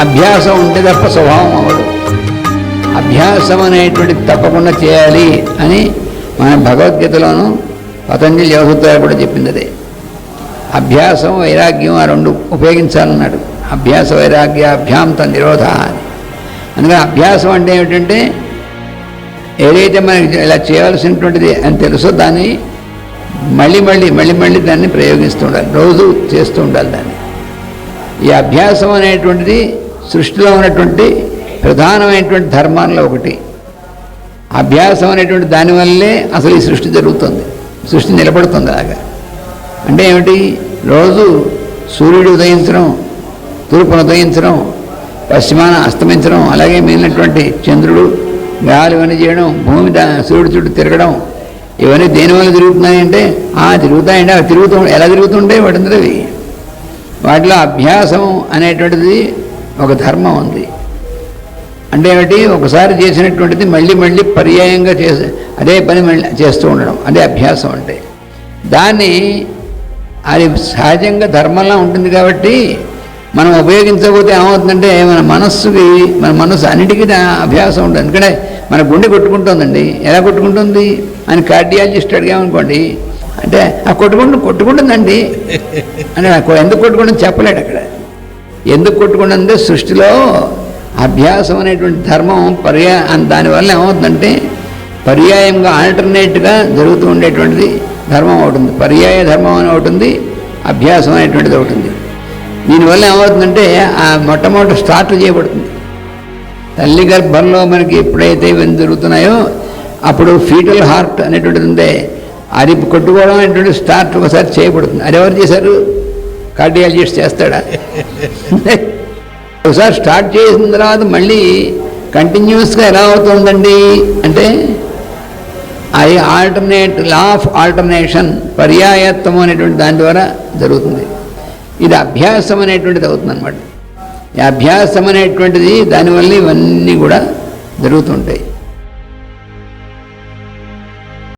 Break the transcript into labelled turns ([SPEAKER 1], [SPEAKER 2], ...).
[SPEAKER 1] అభ్యాసం ఉంటే తప్ప స్వభావం అవ్వదు. అభ్యాసం అనేటువంటిది తప్పకుండా చేయాలి అని మన భగవద్గీతలోను పతంజలి యోగసూత్రాలు కూడా చెప్పింది అదే అభ్యాసం వైరాగ్యం ఆ రెండు ఉపయోగించాలన్నాడు. అభ్యాస వైరాగ్య అభ్యాంత నిరోధ అని. అందుకని అభ్యాసం అంటే ఏమిటంటే ఏదైతే మనకి ఇలా చేయవలసినటువంటిది అని తెలుసో దాన్ని మళ్ళీ మళ్ళీ మళ్ళీ మళ్ళీ దాన్ని ప్రయోగిస్తూ ఉండాలి. రోజు చేస్తూ ఉండాలి దాన్ని. ఈ అభ్యాసం అనేటువంటిది సృష్టిలో ఉన్నటువంటి ప్రధానమైనటువంటి ధర్మాల్లో ఒకటి. అభ్యాసం అనేటువంటి దానివల్లే అసలు ఈ సృష్టి జరుగుతుంది. సృష్టి నిలబడుతుంది అలాగా. అంటే ఏమిటి? రోజు సూర్యుడు ఉదయించడం తూర్పును ఉదయించడం పశ్చిమాన అస్తమించడం అలాగే మిగిలినటువంటి చంద్రుడు గాలి ఇవన్నీ చేయడం భూమి సూర్యుడు చుట్టూ తిరగడం ఇవన్నీ దేనివల్ల తిరుగుతున్నాయంటే ఆ తిరుగుతాయండి అవి తిరుగుతూ ఎలా తిరుగుతుంటాయి వాటి వాటిలో అభ్యాసం అనేటువంటిది ఒక ధర్మం ఉంది. అంటే ఏమిటి? ఒకసారి చేసినటువంటిది మళ్ళీ మళ్ళీ పర్యాయంగా చేసే అదే పని మళ్ళీ చేస్తూ ఉండడం అదే అభ్యాసం అంటే. దాన్ని అది సహజంగా ధర్మంలా ఉంటుంది కాబట్టి మనం ఉపయోగించకపోతే ఏమవుతుందంటే మన మనస్సుకి మన మనస్సు అన్నిటికీ అభ్యాసం ఉంటుంది. ఎందుకంటే మన గుండె కొట్టుకుంటుందండి. ఎలా కొట్టుకుంటుంది? అని కార్డియాలజిస్ట్ అడిగామనుకోండి అంటే ఆ కొట్టుకుంటు కొట్టుకుంటుందండి. అని ఎందుకు కొట్టుకుంటుంది చెప్పలేడు అక్కడ. ఎందుకు కొట్టుకుంటుందంటే సృష్టిలో అభ్యాసం అనేటువంటి ధర్మం పర్యా దానివల్ల ఏమవుతుందంటే పర్యాయంగా ఆల్టర్నేట్గా జరుగుతూ ఉండేటువంటిది ధర్మం అవుతుంది పర్యాయ ధర్మం అని ఒకటి అభ్యాసం అనేటువంటిది ఒకటి దీనివల్ల ఏమవుతుందంటే ఆ మొట్టమొదటి స్టార్ట్ చేయబడుతుంది. తల్లి గర్భంలో మనకి ఎప్పుడైతే ఇవన్నీ జరుగుతున్నాయో అప్పుడు ఫీటల్ హార్ట్ అనేటువంటిది ఉందే. అది కొట్టుకోవడం అనేటువంటి స్టార్ట్ ఒకసారి చేయబడుతుంది. అది ఎవరు చేశారు? కార్డియాలజిస్ట్ చేస్తాడా? ఒకసారి స్టార్ట్ చేసిన తర్వాత మళ్ళీ కంటిన్యూస్గా ఎలా అవుతుందండి అంటే అది ఆల్టర్నేట్ లా ఆఫ్ ఆల్టర్నేషన్ పర్యాయత్వం అనేటువంటి దాని ద్వారా జరుగుతుంది. ఇది అభ్యాసం అనేటువంటిది అవుతుంది అనమాట ఈ అభ్యాసం అనేటువంటిది దానివల్ల ఇవన్నీ కూడా జరుగుతుంటాయి